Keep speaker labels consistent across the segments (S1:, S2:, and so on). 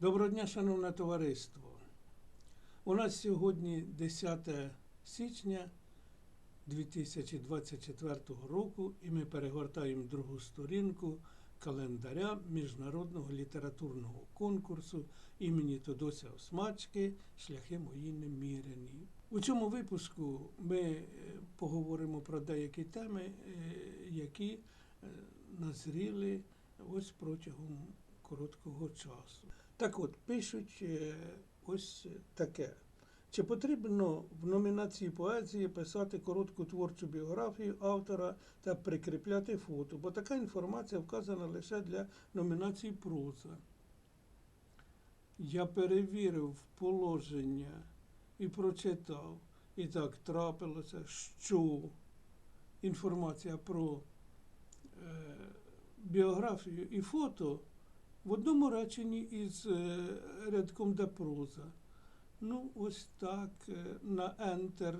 S1: Доброго дня, шановне товариство. У нас сьогодні 10 січня 2024 року, і ми перегортаємо другу сторінку календаря Міжнародного літературного конкурсу імені Тодося Осмачки Шляхи мої неміряні. У цьому випуску ми е, поговоримо про деякі теми, е, які е, назріли ось протягом короткого часу. Так от, пишуть е, ось таке. Чи потрібно в номінації поезії писати коротку творчу біографію автора та прикріпляти фото? Бо така інформація вказана лише для номінації проза. Я перевірив положення і прочитав. І так трапилося, що інформація про е, біографію і фото в одному реченні із е, рядком де проза. Ну, ось так е, на Enter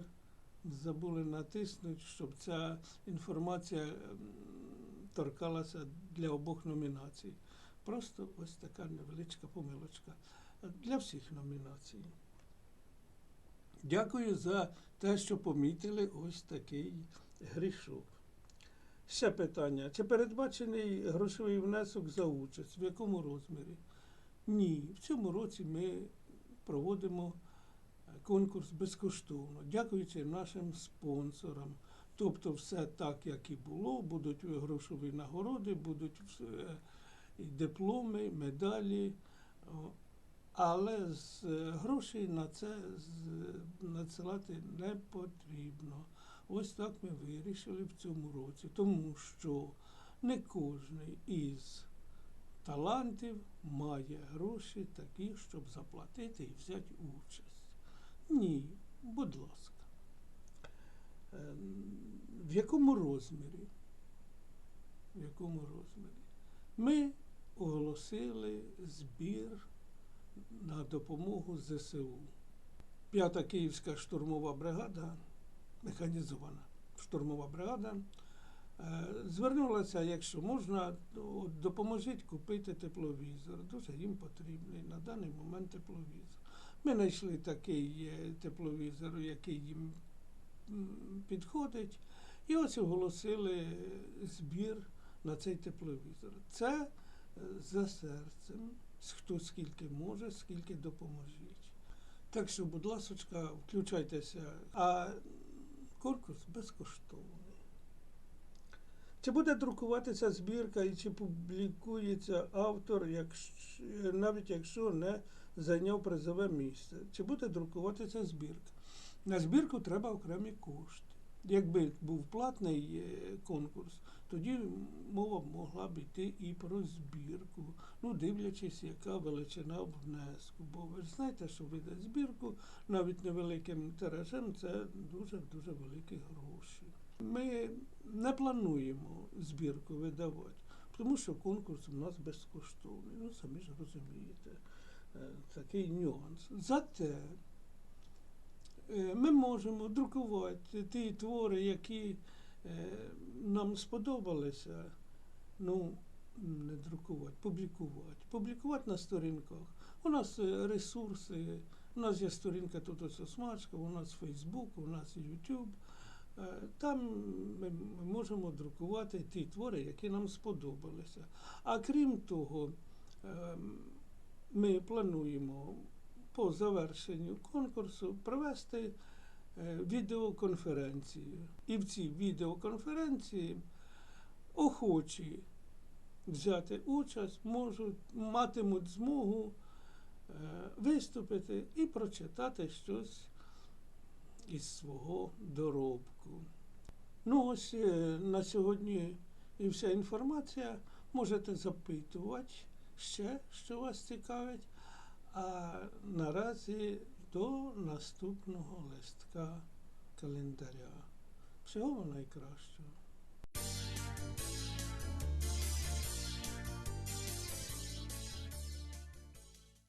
S1: забули натиснути, щоб ця інформація торкалася для обох номінацій. Просто ось така невеличка помилочка для всіх номінацій. Дякую за те, що помітили ось такий грішок. Ще питання. Чи передбачений грошовий внесок за участь? В якому розмірі? Ні. В цьому році ми проводимо е, конкурс безкоштовно, дякуючи нашим спонсорам. Тобто все так, як і було, будуть грошові нагороди, будуть е, дипломи, медалі. Але з е, грошей на це надсилати не потрібно. Ось так ми вирішили в цьому році, тому що не кожний із талантів має гроші такі, щоб заплатити і взяти участь. Ні, будь ласка. Ем, В якому розмірі? В якому розмірі? Ми оголосили збір на допомогу ЗСУ. П'ята Київська штурмова бригада, механізована штурмова бригада, е, звернулася, якщо можна, то допоможіть купити тепловізор. Дуже їм потрібний на даний момент тепловізор. Ми знайшли такий е, тепловізор, який їм підходить, і ось оголосили збір на цей тепловізор. Це е, за серцем, хто скільки може, скільки допоможіть. Так що, будь ласочка, включайтеся. А конкурс безкоштовний. Чи буде друкуватися збірка і чи публікується автор, якщо, навіть якщо не зайняв призове місце? Чи буде друкуватися збірка? На збірку треба окремі кошти. Якби був платний е, конкурс, тоді мова могла б йти і про збірку, ну дивлячись, яка величина внеску. Бо ви ж знаєте, що видати збірку навіть невеликим тиражем це дуже дуже великі гроші. Ми не плануємо збірку видавати, тому що конкурс у нас безкоштовний. Ну, самі ж розумієте, е, такий нюанс. Зате е, ми можемо друкувати ті твори, які нам сподобалися. Ну, не друкувати, публікувати. Публікувати на сторінках. У нас е, ресурси, у нас є сторінка тут ось Осмачка, у нас Фейсбук, у нас Ютуб. Е, Там ми ми можемо друкувати ті твори, які нам сподобалися. А крім того, ем, ми плануємо по завершенню конкурсу провести е, відеоконференцію. І в цій відеоконференції охочі взяти участь, можуть, матимуть змогу е, виступити і прочитати щось із свого доробку. Ну, ось е, на сьогодні і вся інформація. Можете запитувати ще, що вас цікавить. А наразі до наступного листка календаря. Всього найкращого.